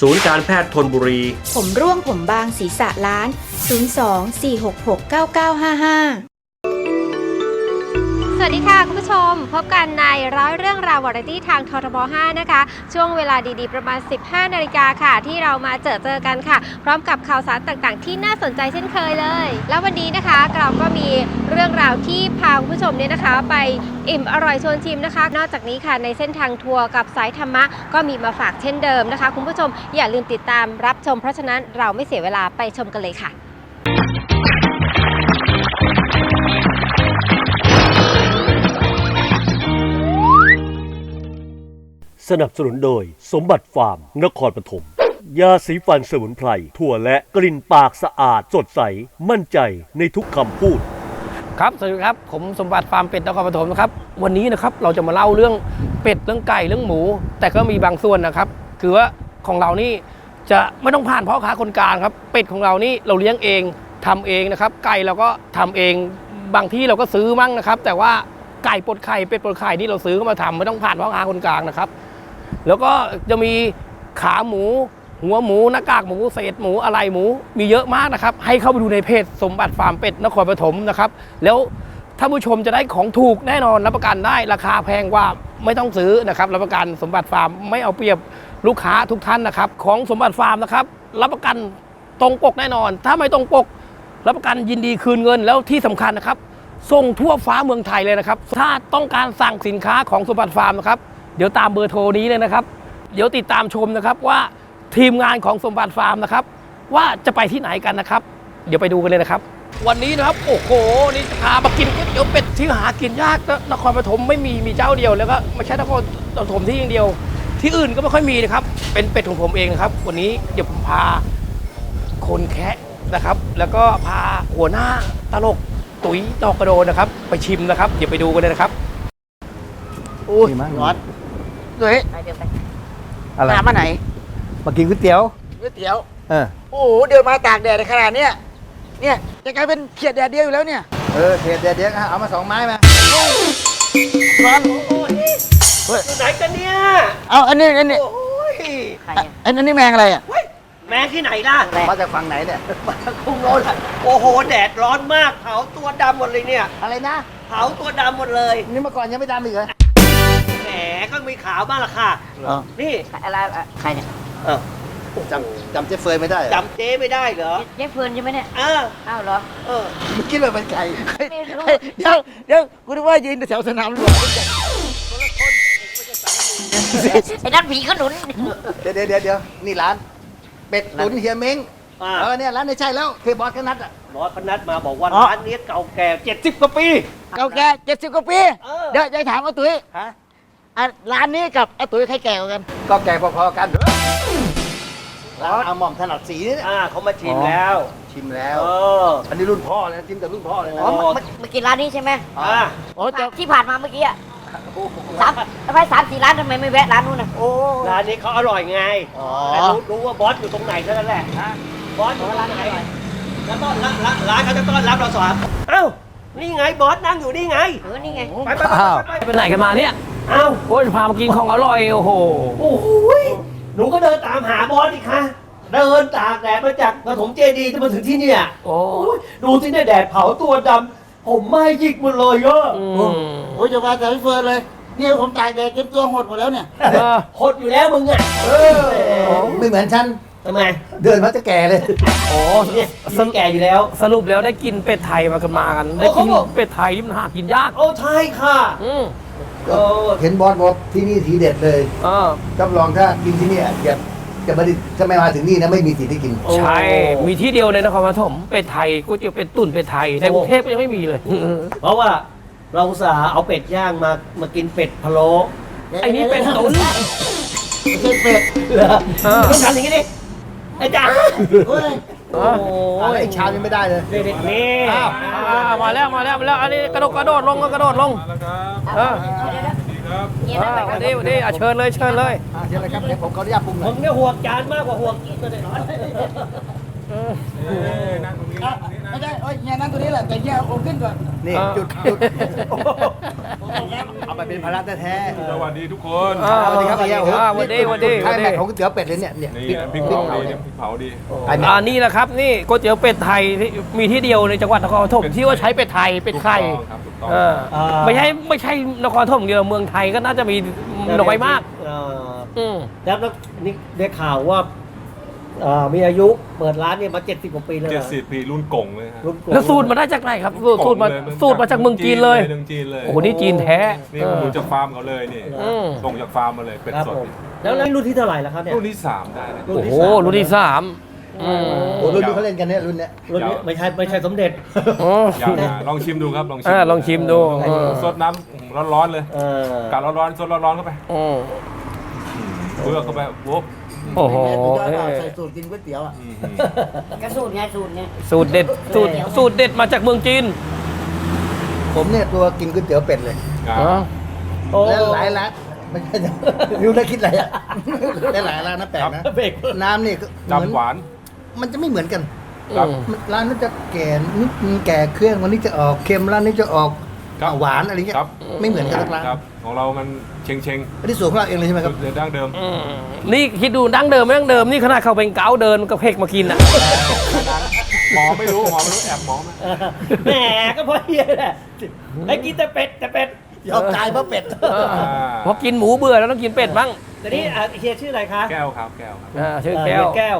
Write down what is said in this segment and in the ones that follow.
ศูนย์การแพทย์ทนบุรี ผมร่วงผมบางศีรษะล้าน 02-466-9955 วัสดีค่ะ คุณผู้ชม พบกันในร้อยเรื่องราววาไรตี้ทางททบ 5 นะคะ ช่วงเวลาดีๆ ประมาณ 15 นาฬิกาค่ะ ที่เรามาเจอเจอกันค่ะ พร้อมกับข่าวสารต่างๆ ที่น่าสนใจเช่นเคยเลย แล้ววันนี้นะคะเราก็มีเรื่องราวที่พาคุณผู้ชมเนี่ยนะคะ ไปอิ่มอร่อยชวนชิมนะคะ นอกจากนี้ค่ะในเส้นทางทัวร์กับสายธรรมะ ก็มีมาฝากเช่นเดิมนะคะ คุณผู้ชมอย่าลืมติดตามรับชม เพราะฉะนั้นเราไม่เสียเวลาไปชมกันเลยค่ะ สนับสนุนโดย สมบัติฟาร์ม นครปฐม ยาสีฟันสมุนไพร ถั่วและกลิ่นปากสะอาดสดใส มั่นใจในทุกคำพูด ครับ สวัสดีครับ ผมสมบัติฟาร์มเป็ดนครปฐมนะครับ วันนี้นะครับเราจะมาเล่าเรื่องเป็ด เรื่องไก่ เรื่องหมู แต่ก็มีบางส่วนนะครับ คือว่าของเรานี่จะไม่ต้องผ่านพ่อค้าคนกลางครับ เป็ดของเรานี่เราเลี้ยงเองทำเองนะครับ ไก่เราก็ทำเอง บางที่เราก็ซื้อมั่งนะครับ แต่ว่าไก่ปลดไข่เป็ดปลดไข่นี่เราซื้อเข้ามาทำไม่ต้องผ่านพ่อค้าคนกลางนะครับ แล้วก็จะมีขาหมู หัวหมูหน้ากากหมูเศษหมูอะไรหมู มีเยอะมากนะครับ ให้เข้าไปดูในเพจสมบัติฟาร์มเป็ดนครปฐมนะครับ แล้วท่านผู้ชมจะได้ของถูกแน่นอนรับประกันได้ราคาแพงกว่าไม่ต้องซื้อนะครับรับประกันสมบัติฟาร์มไม่เอาเปรียบลูกค้าทุกท่านนะครับ ของสมบัติฟาร์มนะครับรับประกันตรงปกแน่นอน ถ้าไม่ตรงปกรับประกันยินดีคืนเงินแล้วที่สำคัญนะครับส่งทั่วฟ้าเมืองไทยเลยนะครับ ถ้าต้องการสั่งสินค้าของสมบัติฟาร์มนะครับ เดี๋ยวตามเบอร์โทรนี้เลยนะครับ เดี๋ยวติดตามชมนะครับว่าทีมงานของสมบัติฟาร์มนะครับ ว่าจะไปที่ไหนกันนะครับ เดี๋ยวไปดูกันเลยนะครับ วันนี้นะครับโอ้โหนี่พามากินก๋วยเตี๋ยวเป็ดที่หากินยากนะนครปฐมไม่มีมีเจ้าเดียวแล้วก็ไม่ใช่นครปฐมที่อย่างเดียว ที่อื่นก็ไม่ค่อยมีนะครับ เป็นเป็ดของผมเองนะครับ วันนี้เดี๋ยวผมพาคนแคะนะครับ แล้วก็พาหัวหน้าตลกตุ๋ยดอกกระโดนนะครับ ไปชิมนะครับ เดี๋ยวไปดูกันเลยนะครับ อุ้ยร้อน เฮ้ยอะไรหามาไหนมากินก๋วยเตี๋ยวก๋วยเตี๋ยวเออโอ้โหเดินมาตากแดดในขนาดเนี้ยเนี่ยจะกลายเป็นเขียดแดดเดียวอยู่แล้วเนี่ยเออเดี๋ยวเดี๋ยวเอามาสองไม้มาร้อนไหนกันเนี่ยเอาอันนี้อันนี้โอ้ยอะอันนี้แมงอะไรอะแม่ที่ไหนล่ะมาจากฝั่งไหนเนี่ยคุงโรนโอ้โห แดดร้อนมากเผาตัวดำหมดเลยเนี่ย อะไรนะเผาตัวดำหมดเลย นี่เมื่อก่อนยังไม่ดำอีกเหรอแหม ก็มีขาวบ้างละค่ะเหรอนี่อะไรใครเนี่ยเออจำจำเจ๊เฟยไม่ได้เหรอจำเจ๊ไม่ได้เหรอเจ๊เฟิร์นใช่ไหมเนี่ยเอออ้าวเหรอ เออมึงคิดว่าเป็นใครไม่รู้เฮ้ยเดี๋ยวเดี๋ยวกูนึกว่ายืนแถวสนามหลวงไอ้นั่นผีขนุนเดี๋ยวเดี๋ยวเดี๋ยวเดี๋ยวนี่ร้าน เป็ดตุ๋นเฮียเม้งอ่าเออเนี่ยร้านนี้ใช่แล้วเทบอสกันนัดอะบอสพนัดมาบอกว่าร้านนี้เก่าแก่70กว่าปี เก่าแก่เจ็ดสิบกว่าปีเออเดี๋ยวจะถามอาตุ้ยฮะ อะร้านนี้กับอาตุ้ยใครแก่กว่ากันก็แก่พอๆกันร้านอาหม่อมถนัดสีเนี่ยอ่าเขามาชิมแล้วชิมแล้ว เอออันนี้รุ่นพ่อเลยนะจิ้มกับรุ่นพ่อเลยนะอ๋อเมื่อกี้ร้านนี้ใช่ไหมอ่าโอ้เจ้าที่ผ่านมาเมื่อกี้อะสามทำไมสามสี่ร้านทำไมไม่แวะร้านนู้นน่ะโอ้ร้านนี้เขาอร่อยไงอ๋อแต่รู้รู้ว่าบอสอยู่ตรงไหนเท่านั้นแหละบอสอยู่ร้านไหนแล้วต้อนรับร้านร้านเขาจะต้อนรับเราสอนเอ้านี่ไงบอสนั่งอยู่นี่ไงเออนี่ไง ไปไปไปอ้าวไปไปไหนกันมาเนี่ยเอ้าโอ้ยพามากินของอร่อยโอ้โห โอ้โหยหนูก็เดินตามหาบอสอีกค่ะเดินตากแดดมาจากปฐมเจดีย์จะมาถึงที่เนี่ยโอ้โอ้ยดูที่เนี่ยแดดเผาตัวดำผมไหม้ยิกหมดเลยเยอะอืมโอ้ยจะมาแต่พี่เฟิร์นเลยนี่ผมตากแดดจนตัวหดหมดแล้วเนี่ย เออหดอยู่แล้วมึงอะเออไม่เหมือนฉัน ทำไมเดินมาจะแก่เลย โอ้เนี่ยมันแก่อยู่แล้ว สรุปแล้วได้กินเป็ดไทยมากันมากัน ได้กินโอ้เขาบอกเป็ดไทยที่มันหากินยาก โอ้ใช่ค่ะ อืม เออเห็นบอสบอกที่นี่ทีเด็ดเลยเออรับรองถ้ากินที่นี่อย่าจะไม่ได้ถ้าไม่มาถึงนี่นะไม่มีสิทธิ์ได้กิน ใช่ มีที่เดียวในนครปฐมเป็ดไทยก๋วยเตี๋ยวเป็ดตุ๋นเป็ดไทย ในกรุงเทพก็ยังไม่มีเลย เพราะว่าเราอุตส่าห์เอาเป็ดย่างมามากินเป็ดพะโล้ไอ้นี่เป็ดตุ๋นไม่ใช่เป็ดเหรอเออ ต้องทำอย่างนี้ดิไอ้จ๋าเฮ้ย โอ้โหอะแล้วไอ้ชามยังไม่ได้เลยนี่นี่อ้าว อ่ามาแล้วมาแล้วมาแล้วอันนี้กระโดดกระโดดลงก็กระโดดลงเอออ่าวันนี้วันนี้อะเชิญเลยเชิญเลย อะเชิญเลยครับเดี๋ยวผมขออนุญาตปรุงหน่ผอย มเนี่ยห่วงจานมากกว่าห่วงกินก็ได้อ่ะไม่ใช่เอ้ยเฮียนั่งตัวนี้แหละแต่เฮียเอาขึ้นก่อนนี่จุดจุดเอาไปเป็นภาระแท้ๆสวัสดีทุกคนสวัสดีครับเฮียโอ้โหอ่าวันดีวันดีใช่วันดีแม่ของก๋วยเตี๋ยวเป็ดเลยเนี่ยเนี่ยนี่พริกเผาดีพริกเผาดีอ้แม่อ่านี่แหละครับนี่ก๋วยเตี๋ยวเป็ดไทยที่มีที่เดียวในจังหวัดนครปฐมที่ว่าใช้เป็ดไทยเป็ดไข่ถูกต้องครับถูกต้อง เออไม่ใช่ไม่ใช่นครปฐมเดียวเมืองไทยก็น่าจะมีน้อยมาก เอ่ออืมแล้วแล้วนี่ได้ข่าวว่า เอ่อมีอายุเปิดร้านเนี่ยมา70กว่าปีแล้วเจ็ดนะสิบปีรุ่นกงเลยฮะรุ่นกแล้วสูตรมาได้จากไหนครับ สูตรสูตรมาสูตรมาจากเมืองจีนเลย เมืองจีนเลยโอ้โห นี่จีนแท้นี่ผมดูจากฟาร์มเขาเลยนี่อืม ส่งจากฟาร์มมาเลยเป็ดครับสดผมแล้วแล้วรุ่นที่เท่าไหร่แล้วครับเนี่ย รุ่นที่สามได้นะ รุ่นโอ้ที่โห สาม รุ่นที่สามอืมโอ้รุ่นนี้เขาเล่นกันเนี่ยรุ่นเนี้ยรุ่นนี้ไม่ใช่ไม่ใช่สมเด็จอ๋อยาวนะลองชิมดูครับลองชิมอ่าลองชิมดูเออสดน้ำร้อนๆเลยเออ กาดร้อนๆสดร้อนๆเข้าไปอืมเพื่อเข้าไปโว้บ โอ้โหแม่สุดยอดเอ้เปล่ายใส่สูตรกินก๋วยเตี๋ยวอะอืมกระสูตรไงสูตรไงสูตรเด็ดสูตรสูตรเด็ดมาจากเมืองจีนผมเนี่ยตัวกินก๋วยเตี๋ยวเป็ดเลยอ่าอ๋อโอ้แล้วหลายร้านไม่ใช่รู้ได้คิดอะไรอะได้หลายร้านนะแปลกนะเบรกน้ำนี่ก็เหมือนจำหวาน มันจะไม่เหมือนกันครับมันร้านนั้นจะแก่นิดนึงแก่เครื่องวันนี้จะออกเค็มร้านนี้จะออก ครับ หวานอะไรเงี้ยครับไม่เหมือนกันทุกร้านครับ ของเรามันเชงเชงอันนี้สูตรของเราเองเลยใช่ไหมครับ เดินดั้งเดิมอืมนี่คิดดูดั้งเดิมไม่ดั้งเดิมนี่ขนาดเขาเป็นเกาเดินกับเพกมากินอะ หมอไม่รู้หมอไม่รู้แอบหมอไหมเออแหมก็เพราะเฮียแหละไอ้กินแต่เป็ดแต่เป็ดยอมตายเพราะเป็ดเออพอกินหมูเบื่อแล้วต้องกินเป็ดบ้าง แต่นี่อะเฮียชื่ออะไรคะแก้วครับแก้วครับ อ่าชื่อเอ่อแก้วเฮียแก้ว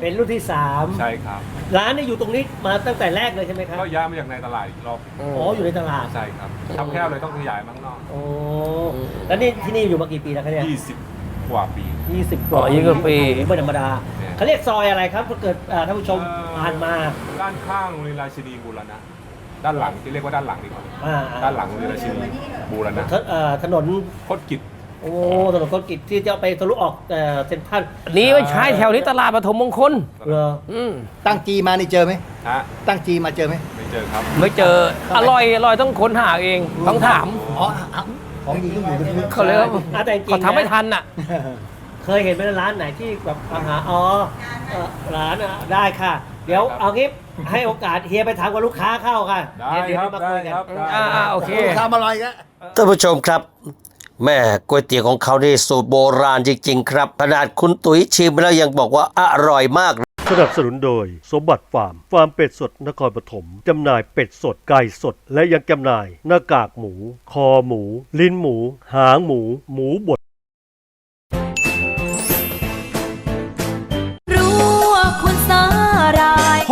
เป็นรุ่นที่สามใช่ครับ ร้านนี่อยู่ตรงนี้มาตั้งแต่แรกเลยใช่ไหมครับ ก็ย้ายมาจากในตลาดอีกรอบอ๋อ อยู่ในตลาด ใช่ครับทำแค่เลยต้องขยายมาข้างนอก โอ้ แล้วนี่ที่นี่อยู่มากี่ปีแล้วครับเนี่ย20 กว่าปี ยี่สิบอ๋อยี่สิบกว่าปี ไม่ธรรมดาเนี่ยเขาเรียกซอยอะไรครับถ้าเกิดอ่าท่านผู้ชมเอ่อผ่านมาด้านข้างโรงเรียนราชินีบูรณะ ด้านหลังที่เรียกว่าด้านหลังดีกว่า อ่าด้านหลังโรงเรียนราชินีบูรณะ ถเอ่อถนน โคตรกิจ โอ้ถนนคนกิจที่จะไปทะลุออกเอ่อเซ็นทรัลนี่ไม่ใช่แถวนี้ตลาดปฐมมงคล เหรออืมตั้งจีมานี่เจอไหมฮะตั้งจีมาเจอไหมไม่เจอครับ ไม่เจออร่อยอร่อยต้องค้นหาเองต้องถาม อ๋อเอาของดีต้องอยู่ตรงนี้เขาเลยว่าอะแต่จริงๆเขาทำไม่นะ ทันอะ เคยเห็นไหมร้านไหนที่แบบอาหารอ๋อเอ่อร้านอะได้ค่ะ เดี๋ยวเอางี้ให้โอกาสเฮียไปถามกับลูกค้าเข้าค่ะได้เดี๋ยวครับเยวได้มาคุยกัน ครับได้อ่าอ่าโอเค ทำอร่อยก็ท่านผู้ชมครับ แม่ก๋วยเตี๋ยวของเขานี่สูตรโบราณจริงๆครับ ขนาดคุณตุ๋ยชิมแล้วยังบอกว่าอร่อยมาก สนับสนุนโดยสมบัติฟาร์ม ฟาร์มเป็ดสดนครปฐมจำหน่ายเป็ดสดไก่สด และยังจำหน่าย หน้ากากหมู คอหมู ลิ้นหมู หางหมู หมูบด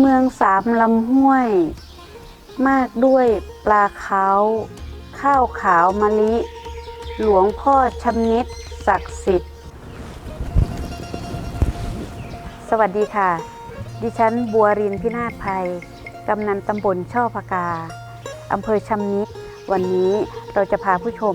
เมืองสามลำห้วย มากด้วยปลาเขาข้าวขาวมะลิ หลวงพ่อชำนิดศักดิ์สิทธิ์ สวัสดีค่ะ ดิฉันบัวรินพินาภัย กำนันตำบลช่อพกา อำเภอชำนิด วันนี้เราจะพาผู้ชม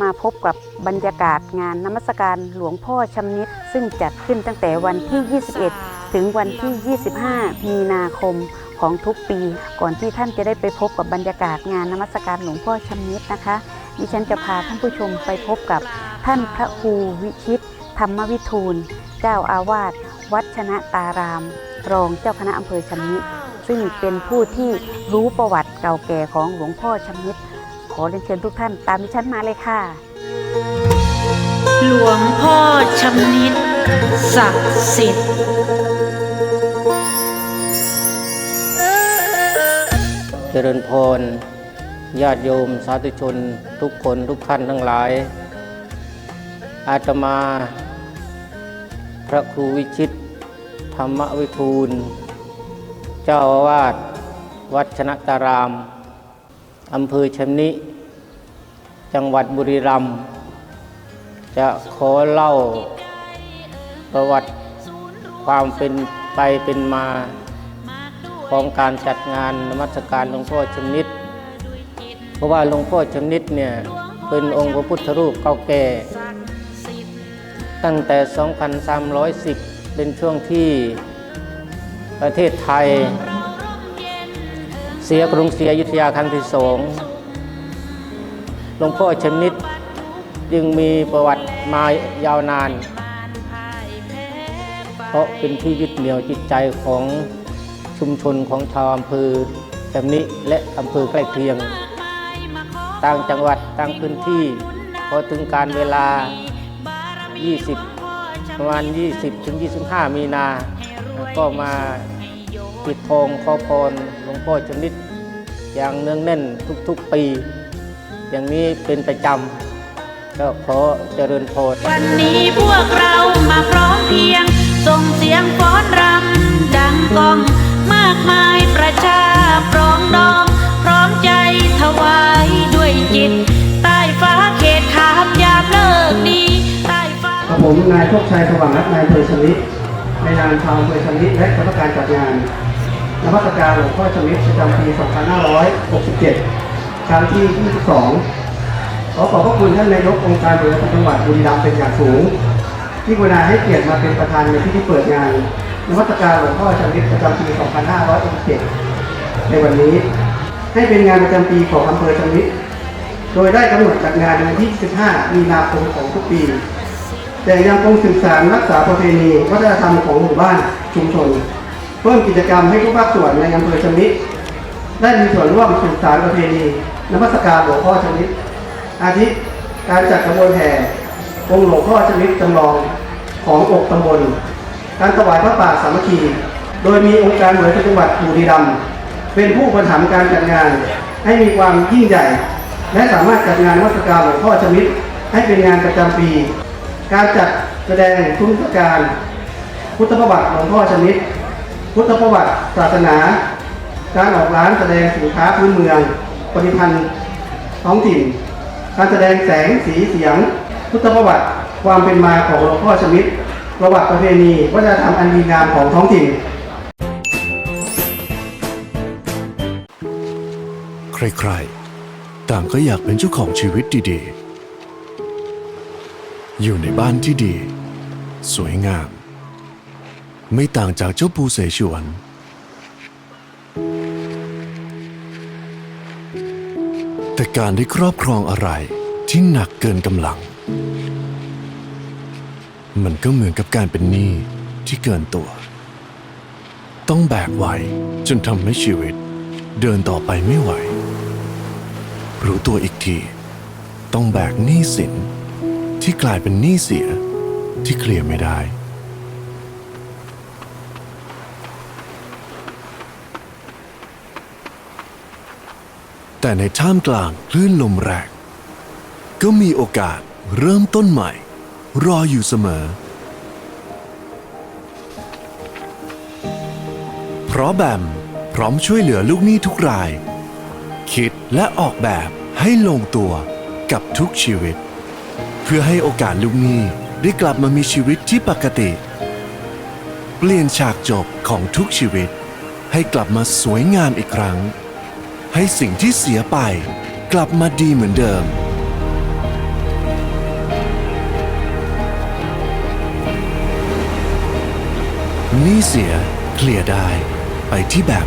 มาพบกับบรรยากาศงานนมัสการหลวงพ่อชำนิด ซึ่งจัดขึ้นตั้งแต่วันที่ 21 ถึงวันที่ 25 มีนาคมของทุกปี ก่อนที่ท่านจะได้ไปพบกับบรรยากาศงานนมัสการหลวงพ่อชำนิดนะคะ ดิฉันจะพาท่านผู้ชมไปพบกับท่านพระครูวิชิต ธรรมวิทูล เจ้าอาวาสวัดชนะตาราม รองเจ้าคณะอำเภอชำนิซึ่งเป็นผู้ที่รู้ประวัติเก่าแก่ของหลวงพ่อชำนิขอเรียนเชิญทุกท่านตามดิฉันมาเลยค่ะหลวงพ่อชำนิดศักดิ์สิทธิ์ จริญพรญาติโยมสาธุชนทุกคนทุกท่านทั้งหลาย อาตมา พระครูวิชิต ธรรมวิทูล เจ้าอาวาสวัดชนะตาราม อำเภอชำนิ จังหวัดบุรีรัมย์จะขอเล่าประวัติความเป็นไปเป็นมา ของการจัดงานนมัสการหลวงพ่อชำนิด เพราะว่าหลวงพ่อชำนิดเนี่ยเป็นองค์พระพุทธรูปเก่าแก่ ตั้งแต่ 2310 เป็นช่วงที่ประเทศไทย เสียกรุงศรีอยุทธยาครั้งที่สองหลวงพ่อชำนิดจึงมีประวัติมายาวนาน เพราะเป็นที่ยึดเหนี่ยวจิตใจของ ชุมชนของชาวอำเภอชำนิและอำเภอใกล้เคียง ต่างจังหวัดต่างพื้นที่ พอถึงการเวลา 20 ประมาณ 20 ถึง 25 มีนา ก็มาปิดทองขอพรหลวงพ่อชนิด อย่างเนืองแน่นทุกๆปี อย่างนี้เป็นประจำก็ขอเจริญพรวันนี้พวกเรามาพร้อมเพียง ส่งเสียงฟ้อนรำดังกองากมายประชาปรองดอง พร้อมใจถวายด้วยจิต ใต้ฟ้าเขตขามยามเลิกดีใต้ฟ้าผมนายโชคชัยสว่างรัตน์นายเภอชำนิในนามชาวอำเภอชำนิและคณะกรรมการจัดงานนมัสการหลวงพ่อชำนิประจำปี 2567 ครั้งที่ 22 ขอขอบพระคุณท่านนายกองค์การบริหารจังหวัดบุรีรัมย์เป็นอย่างสูง ที่กรุณาให้เกียรติมาเป็นประธานในพิธีเปิดงาน นมัสการหลวงพ่อชำนิประจำปี 2567ในวันนี้ ให้เป็นงานประจำปีของอำเภอชำนิโดยได้กำหนดจัดงานในวันที่ 15 มีนาคมของทุกปี แต่ยังคงสืบสานรักษาประเพณีวัฒนธรรมของหมู่บ้านชุมชนเพิ่มกิจกรรมให้ทุกภาคส่วนในอำเภอชำนิได้มีส่วนร่วมสืบสานประเพณีนมัสการหลวงพ่อชำนิอาทิการจัดขบวนแห่องค์หลวงพ่อชำนิจำลองของอกตำบล การถวายพระป่าสามัคคี โดยมีองค์การบริหารส่วนจังหวัดบุรีรัมย์เป็นผู้บริหารการจัดงานให้มีความยิ่งใหญ่ และสามารถจัดงานนมัสการหลวงพ่อชำนิให้เป็นงานประจำปี การจัดแสดงทุนการ พุทธประวัติหลวงพ่อชนิดพุทธประวัติศาสนา การออกร้านแสดงสินค้าพื้นเมืองผลิตภัณฑ์ท้องถิ่น การแสดงแสงสีเสียง พุทธประวัติความเป็นมาของหลวงพ่อชนิด ประวัติประเพณีวัฒนธรรมอันดีงามของท้องถิ่น ใครๆ ต่างก็อยากเป็นเจ้าของชีวิตดีๆ อยู่ในบ้านที่ดี สวยงาม ไม่ต่างจากเจ้าปูเสฉวนแต่การได้ครอบครองอะไรที่หนักเกินกำลัง มันก็เหมือนกับการเป็นหนี้ที่เกินตัว ต้องแบกไว้จนทำให้ชีวิต เดินต่อไปไม่ไหว รู้ตัวอีกที ต้องแบกหนี้สินที่กลายเป็นหนี้เสียที่เคลียร์ไม่ได้ แต่ในท่ามกลางคลื่นลมแรงก็มีโอกาสเริ่มต้นใหม่ รออยู่เสมอ เพราะแบมพร้อมช่วยเหลือลูกหนี้ทุกราย คิดและออกแบบให้ลงตัวกับทุกชีวิต เพื่อให้โอกาสลูกหนี้ได้กลับมามีชีวิตที่ปกติ เปลี่ยนฉากจบของทุกชีวิต ให้กลับมาสวยงามอีกครั้ง ให้สิ่งที่เสียไป กลับมาดีเหมือนเดิม หนี้เสียเคลียร์ได้ ไปที่แบบ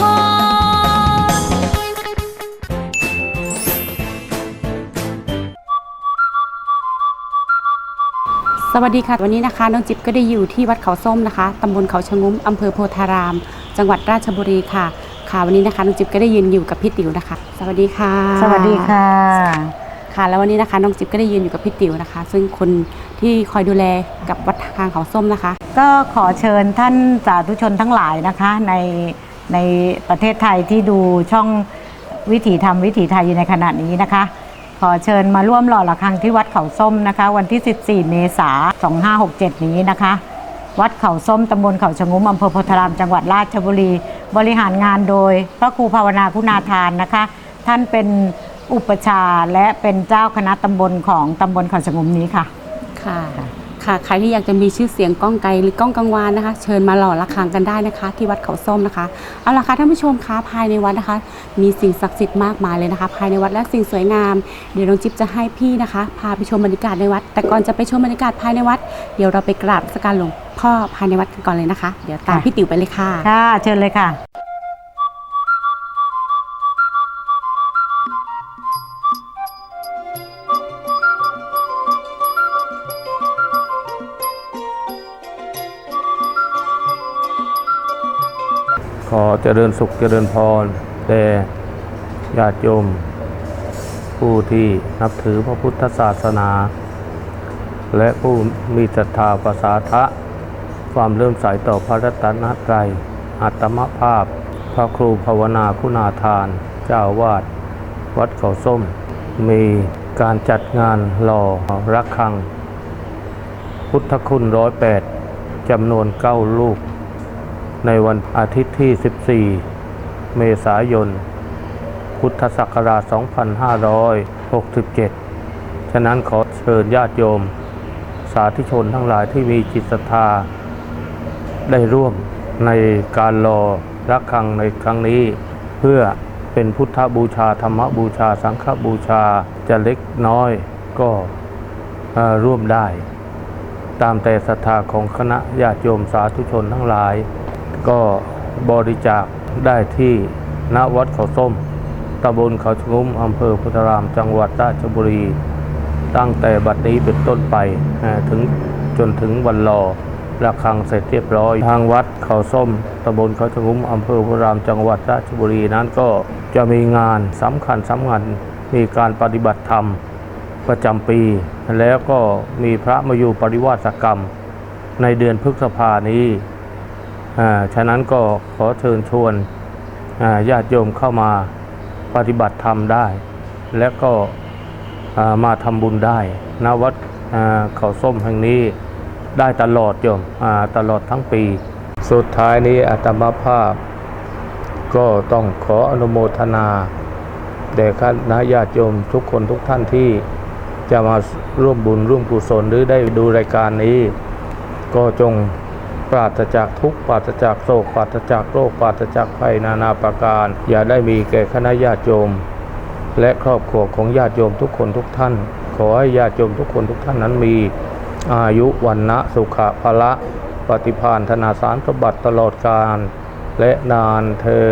สวัสดีค่ะ วันนี้นะคะน้องจิ๊บก็ได้อยู่ที่วัดเขาส้มนะคะตำบลเขาชะงุ้มอำเภอโพธาราม จังหวัดราชบุรีค่ะ ค่ะวันนี้นะคะน้องจิ๊บก็ได้ยืนอยู่กับพี่ติ๋วนะคะ สวัสดีค่ะ สวัสดีค่ะ ค่ะ แล้ววันนี้นะคะน้องจิ๊บก็ได้ยืนอยู่กับพี่ติ๋วนะคะ ซึ่งคนที่คอยดูแลกับวัดทางเขาส้มนะคะ ก็ขอเชิญท่านสาธุชนทั้งหลายนะคะ ในในประเทศไทยที่ดูช่องวิถีธรรมวิถีไทยอยู่ในขณะนี้นะคะ ขอเชิญมาร่วมหล่อระฆังที่วัดเขาส้มนะคะ วันที่ 14 เมษายน 2567 นี้นะคะ วัดเขาส้มตำบลเขาชะงุ้มอำเภอโพธารามจังหวัดราชบุรี บริหารงานโดยพระครูภาวนาคุณาทานนะคะ ท่านเป็นอุปชาและเป็นเจ้าคณะตำบลของตำบลเขาชะงุ้มนี้ค่ะค่ะ ค่ะใครที่อยากจะมีชื่อเสียงก้องไกลหรือก้องกังวานนะคะ เชิญมาหล่อระฆังกันได้นะคะ ที่วัดเขาส้มนะคะเอาละค่ะท่านผู้ชมคะภายในวัดนะคะ มีสิ่งศักดิ์สิทธิ์มากมายเลยนะคะ ภายในวัดและสิ่งสวยงาม เดี๋ยวน้องจิ๊บจะให้พี่นะคะ พาไปชมบรรยากาศในวัด แต่ก่อนจะไปชมบรรยากาศภายในวัด เดี๋ยวเราไปกราบนมัสการหลวงพ่อภายในวัดกันก่อนเลยนะคะ เดี๋ยวตามพี่ติ๋วไปเลยค่ะ ค่ะ เชิญเลยค่ะ เจริญสุขเจริญพรแด่ญาติโยม ผู้ที่นับถือพระพุทธศาสนา และผู้มีศรัทธาประสาทะ ความเริ่มใสต่อพระรัตนตรัยอัตมภาพ พระครูภาวนาคุณาทาน เจ้าวาด วัดเขาส้ม มีการจัดงานหล่อรักฆัง พุทธคุณร้อยแปดจำนวนเก้าลูก ในวันอาทิตย์ที่ 14 เมษายน พุทธศักราช 2567 ฉะนั้นขอเชิญญาติโยม สาธุชนทั้งหลายที่มีจิตศรัทธา ได้ร่วมในการรอรักฆังในครั้งนี้ เพื่อเป็นพุทธบูชาธรรมบูชา สังฆบูชาจะเล็กน้อยก็ร่วมได้ ตามแต่ศรัทธาของคณะญาติโยมสาธุชนทั้งหลาย ก็บริจาคได้ที่ณวัดเขาส้มตำบลเขาชงุ้มอำเภอพุทธาราม จังหวัดราชบุรี ตั้งแต่บัดนี้เป็นต้นไปถึงจนถึงวันรอระฆังเสร็จเรียบร้อย ทางวัดเขาส้มตำบลเขาชงุ้มอำเภอพุทธาราม จังหวัดราชบุรีนั้นก็จะมีงานสำคัญสำคัญมีการปฏิบัติธรรมประจำปี แล้วก็มีพระมาอยู่ปริวาสกรรม ในเดือนพฤษภานี้ ฉะนั้นก็ขอเชิญชวนอาญาติโยมเข้ามาปฏิบัติธรรมได้ และก็มาทำบุญได้ณวัดอาเขาส้มแห่งนี้ได้ตลอดโยมอาตลอดทั้งปี สุดท้ายนี้อาตมาภาพ ก็ต้องขออนุโมทนาแด่คณะญาติโยมทุกคนทุกท่านที่จะมาร่วมบุญร่วมกุศลหรือได้ดูรายการนี้ ก็จง ปราศจากทุกข์ปราศจากโศกปราศจากโรคปราศจากภัยนานาประการ อย่าได้มีแก่คณะญาติโยมและครอบครัวของญาติโยมทุกคนทุกท่าน ขอให้ญาติโยมทุกคนทุกท่านนั้นมี อายุวันนะสุขะพละปฏิพานธนาสารสมบัติตลอดกาลและนานเทิ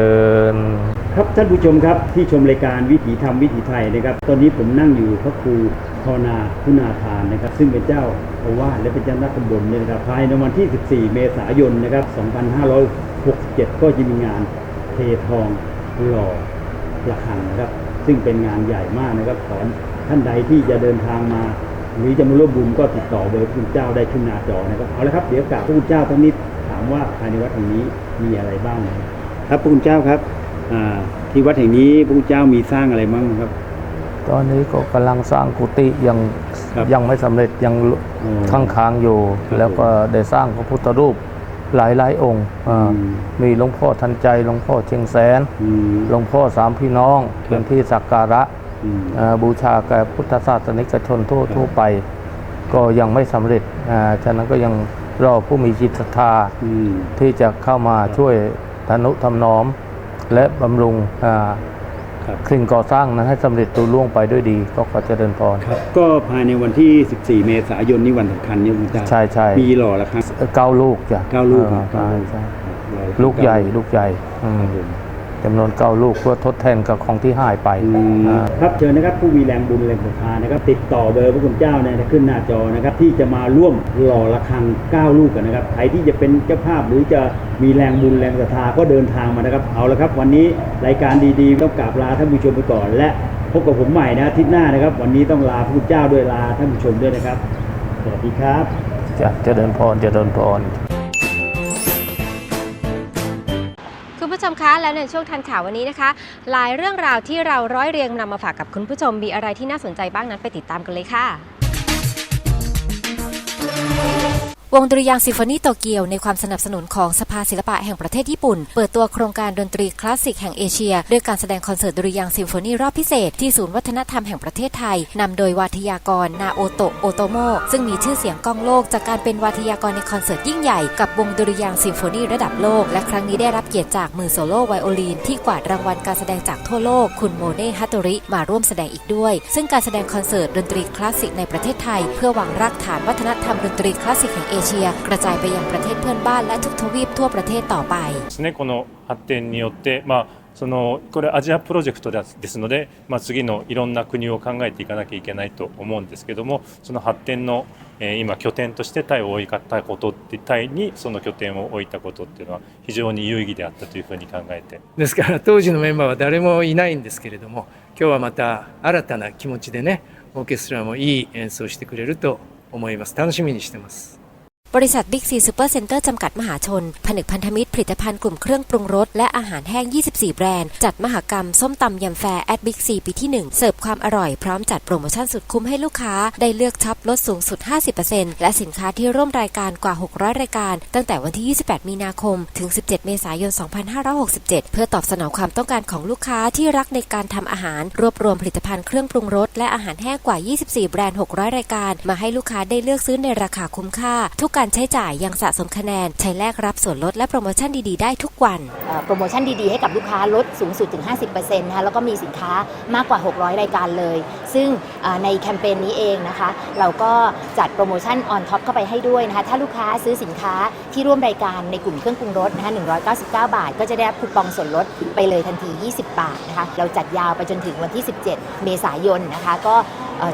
น ครับท่านผู้ชมครับที่ชมรายการวิถีธรรมวิถีไทยนะครับ ตอนนี้ผมนั่งอยู่พระครูภาวนาคุณาทานนะครับ ซึ่งเป็นเจ้าอาวาสและเป็นเจ้าหน้าตำบลเนี่ยนะครับภายในวันที่ 14 เมษายนนะครับ 2567 ก็จะมีงานเททองหล่อระฆังนะครับ ซึ่งเป็นงานใหญ่มากนะครับขอท่านใดที่จะเดินทางมา หรือจะมาร่วมบุญก็ติดต่อเบอร์คุณเจ้าได้ขึ้นหน้าจอนะครับเอาละครับเดี๋ยวกราบพระคุณเจ้าทั้งนี้ถามว่าภายในวัดแห่งนี้มีอะไรบ้างนะครับพระคุณเจ้าครับ ที่วัดแห่งนี้พระคุณเจ้ามีสร้างอะไรบ้างครับ ตอนนี้ก็กำลังสร้างกุฏิยังยังไม่สำเร็จยังข้างค้างๆอยู่ แล้วก็ได้สร้างพระพุทธรูปหลายหลายๆองค์อ่ามีหลวงพ่อทันใจหลวงพ่อเชียงแสนหลวงพ่อสามพี่น้องเป็นที่สักการะอืมอ่าบูชาแก่พุทธศาสนิกชนทั่วทั่วไป ก็ยังไม่สำเร็จอ่าฉะนั้นก็ยังรอผู้มีจิตศรัทธาอืมที่จะเข้ามาช่วยทนุถนอม และบำรุงอ่าครับสิ่งก่อสร้างนั้นให้สำเร็จตุล่วงไปด้วยดี ก็ขอเจริญพรก็ภายในวันที่ 14 เมษายนนี่วันสำคัญเนี่ยคุณตาใช่ใช่มีหล่อละครั้งเก้าลูกจ้ะเก้าลูกอ่าเก้าใช่ลูกใช่หอละครั้งลูกใหญ่เาลูกใหญ่อืม จำนวนเก้าลูกเพื่อทดแทนกับของที่หายไปอ่าครับเชิญนะครับผู้มีแรงบุญแรงศรัทธานะครับติดต่อเบอร์พระคุณเจ้าเนี่ยขึ้นหน้าจอนะครับที่จะมาร่วมหล่อระฆัง9ลูกกันนะครับใครที่จะเป็นเจ้าภาพหรือจะมีแรงบุญแรงศรัทธาก็เดินทางมานะครับเอาละครับ วันนี้รายการดีๆต้องกราบลาท่านผู้ชมไปก่อน และพบกับผมใหม่นะอาทิตย์หน้านะครับ วันนี้ต้องลาพระคุณเจ้าด้วยลาท่านผู้ชมด้วยนะครับสวัสดีครับจะเจริญพรเจริญพร คะและในช่วงทันข่าววันนี้นะคะ หลายเรื่องราวที่เราร้อยเรียงนำมาฝากกับคุณผู้ชมมีอะไรที่น่าสนใจบ้างนั้นไปติดตามกันเลยค่ะ วงดุริยางซิมโฟนีโตเกียวในความสนับสนุนของสภาศิลปะแห่งประเทศญี่ปุ่น เปิดตัวโครงการดนตรีคลาสสิกแห่งเอเชีย ด้วยการแสดงคอนเสิร์ตดุริยางซิมโฟนีรอบพิเศษที่ศูนย์วัฒนธรรมแห่งประเทศไทยนำโดยวาทยากรนาโอโตโอโตโมซึ่งมีชื่อเสียงก้องโลก จากการเป็นวาทยากรในคอนเสิร์ตยิ่งใหญ่กับวงดุริยางซิมโฟนีระดับโลก และครั้งนี้ได้รับเกียรติจากมือโซโล่ไวโอลินที่กวาดรางวัลการแสดงจากทั่วโลกคุณโมเน่ฮัตโตริมาร่วมแสดงอีกด้วย ซึ่งการแสดงคอนเสิร์ตดนตรีคลาสสิกในประเทศไทย เพื่อวางรากฐานวัฒนธรรมดนตรีคลาสสิกแห่งเอเชีย กระจายไปยังประเทศเพื่อนบ้านและทุกทวีปทั่วประเทศต่อไป ですねこの発展によって、まあ、そのこれアジアプロジェクトですですので、まあ、次のいろんな国を考えていかなきゃいけないと思うんですけどもその発展の、えー今拠点としてタイを置いたことってタイにその拠点を置いたことっていうのは非常に有意義であったというふうに考えてですから当時のメンバーは誰もいないんですけれども今日はまた新たな気持ちでねオーケストラもいい演奏してくれると思います楽しみにしてます บริษัทบิ๊กซีซูเปอร์เซ็นเตอร์จำกัดมหาชน ผนึกพันธมิตรผลิตภัณฑ์กลุ่มเครื่องปรุงรส และอาหารแห้ง 24 แบรนด์ จัดมหกรรม ส้มตำยำแฟร์แอดบิ๊กซีปีที่ 1 เสิร์ฟความอร่อยพร้อมจัดโปรโมชั่นสุดคุ้มให้ลูกค้า ได้เลือกช็อปลดสูงสุด 50%และสินค้าที่ร่วมรายการกว่า 600 รายการ ตั้งแต่วันที่ 28 มีนาคม ถึง 17 เมษายน 2567 เพื่อตอบสนองความต้องการของลูกค้าที่รักในการทำอาหาร รวบรวมผลิตภัณฑ์เครื่องปรุงรสและอาหารแห้งกว่า 24 แบรนด์ 600 รายการ มาให้ลูกค้าได้เลือกซื้อในราคาคุ้มค่าทุกการใช้จ่ายยังสะสมคะแนน ใช้แลกรับส่วนลดและโปรโมชั่นดีๆ ได้ทุกวันโปรโมชั่นดีๆ ให้กับลูกค้าลดสูงสุดถึง 50%นะคะแล้วก็มีสินค้ามากกว่า 600 รายการเลย ซึ่งในแคมเปญนี้เองนะคะ เราก็จัดโปรโมชั่นออนท็อปเข้าไปให้ด้วยนะคะถ้าลูกค้าซื้อสินค้าที่ร่วมรายการในกลุ่มเครื่องปรุงรสนะคะ199 บาท ก็จะได้รับคูปองส่วนลดไปเลยทันที 20 บาทนะคะเราจัดยาวไปจนถึงวันที่ 17 เมษายนนะคะก็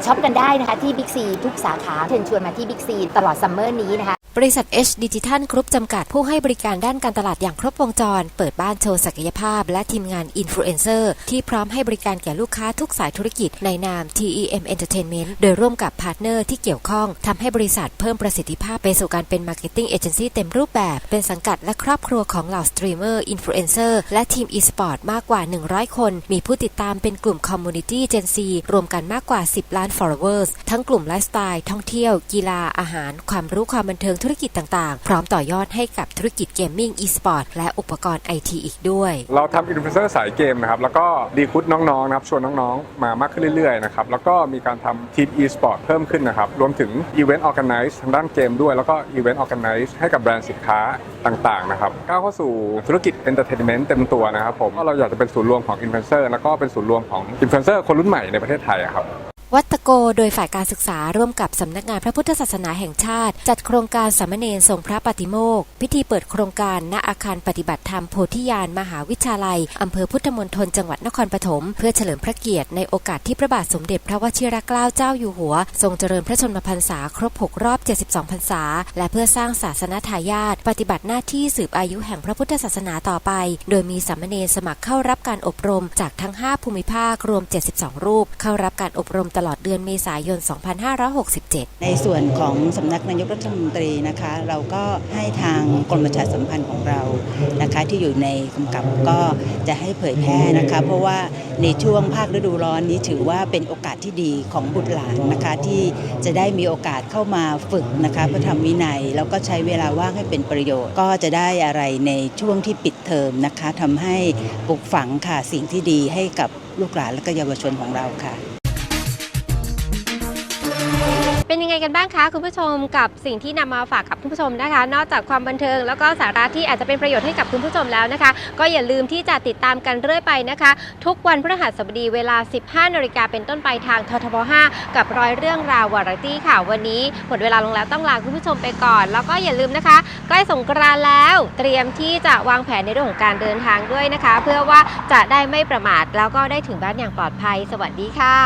ช็อปกันได้นะคะที่บิ๊กซีทุกสาขาเชิญชวนมาที่บิ๊กซีตลอดซัมเมอร์นี้นะคะ บริษัท H Digital Group จำกัดผู้ให้บริการด้านการตลาดอย่างครบวงจร เปิดบ้านโชว์ศักยภาพ และทีมงานอินฟลูเอนเซอร์ที่พร้อมให้บริการแก่ลูกค้าทุกสายธุรกิจในนาม TEM Entertainment โดยร่วมกับพาร์ทเนอร์ที่เกี่ยวข้องทำให้บริษัทเพิ่มประสิทธิภาพไปสู่การเป็นมาร์เก็ตติ้งเอเจนซี่เต็มรูปแบบ เป็นสังกัดและครอบครัวของเหล่าสตรีมเมอร์อินฟลูเอนเซอร์และทีม e-sport มากกว่า 100 คน มีผู้ติดตามเป็นกลุ่มคอมมูนิตี้เจนซีรวมกันมากกว่า 10 ล้าน followers ทั้งกลุ่มไลฟ์สไตล์ท่องเที่ยว กีฬาอาหาร ความรู้ความบันเทิงธุรกิจต่างๆ พร้อมต่อยอดให้กับธุรกิจเกมมิ่ง e-sport และอุปกรณ์ไอทีอีกด้วย เราทำอินฟลูเอนเซอร์สายเกมนะครับ แล้วก็ดีคุดน้องๆนะครับชวนน้องๆ มามากขึ้นเรื่อยๆนะครับแล้วก็มีการทำทีม e-sport เพิ่มขึ้นนะครับ รวมถึงอีเวนต์ออ g a แก z e ทางด้านเกมด้วย แล้วก็อีเวนต์ออ g a แก z e ให้กับแบรนด์สินค้าต่างๆนะครับก้าวเข้าสู่ธุรกิจเอนเตอร์เทนเมนต์เต็มตัวนะครับผมเราอยากจะเป็นศูนย์รวมของอินฟลูเอนเซอร์แล้วก็เป็นศูนย์รวมของอินฟลูเอนเซอร์คนรุ่นใหม่ในประเทศไทยครับ วัตโกโดยฝ่ายการศึกษาร่วมกับสำนักงานพระพุทธศาสนาแห่งชาติ จัดโครงการสามเณรทรงพระปฏิโมกขพิธีเปิดโครงการณอาคารปฏิบัติธรรมโพธิญาณมหาวิทยาลัยอำเภอพุทธมณฑลจังหวัดนครปฐมเพื่อเฉลิมพระเกียรติในโอกาสที่พระบาทสมเด็จพระวชิรเกล้าเจ้าอยู่หัว ทรงเจริญพระชนมพรรษาครบ 6 รอบ 72 พรรษา และเพื่อสร้างศาสนทายาทปฏิบัติหน้าที่สืบอายุแห่งพระพุทธศาสนาต่อไป โดยมีสามเณรสมัครเข้ารับการอบรมจากทั้ง 5 ภูมิภาครวม 72 รูป เข้ารับการอบรมตลอดเดือนเมษายน 2567 ในส่วนของสำนักนายกรัฐมนตรีนะคะ เราก็ให้ทางกรมประชาสัมพันธ์ของเรานะคะที่อยู่ในกำกับก็จะให้เผยแพร่นะคะ เพราะว่าในช่วงภาคฤดูร้อนนี้ถือว่าเป็นโอกาสที่ดีของบุตรหลานนะคะ ที่จะได้มีโอกาสเข้ามาฝึกนะคะพระธรรมวินัย แล้วก็ใช้เวลาว่างให้เป็นประโยชน์ ก็จะได้อะไรในช่วงที่ปิดเทอมนะคะทำให้ปลูกฝังค่ะสิ่งที่ดีให้กับลูกหลานและก็เยาวชนของเราค่ะ เป็นยังไงกันบ้างคะคุณผู้ชมกับสิ่งที่นำมาฝากกับคุณผู้ชมนะคะ นอกจากความบันเทิงแล้วก็สาระที่อาจจะเป็นประโยชน์ให้กับคุณผู้ชมแล้วนะคะ ก็อย่าลืมที่จะติดตามกันเรื่อยไปนะคะ ทุกวันพฤหัสบดีเวลา 15นาฬิกาเป็นต้นไปทางททบ5กับร้อยเรื่องราววาไรตี้ค่ะ วันนี้หมดเวลาลงแล้วต้องลาคุณผู้ชมไปก่อน แล้วก็อย่าลืมนะคะ ใกล้สงกรานต์แล้ว เตรียมที่จะวางแผนในเรื่องของการเดินทางด้วยนะคะ เพื่อว่าจะได้ไม่ประมาทแล้วก็ได้ถึงบ้านอย่างปลอดภัย สวัสดีค่ะ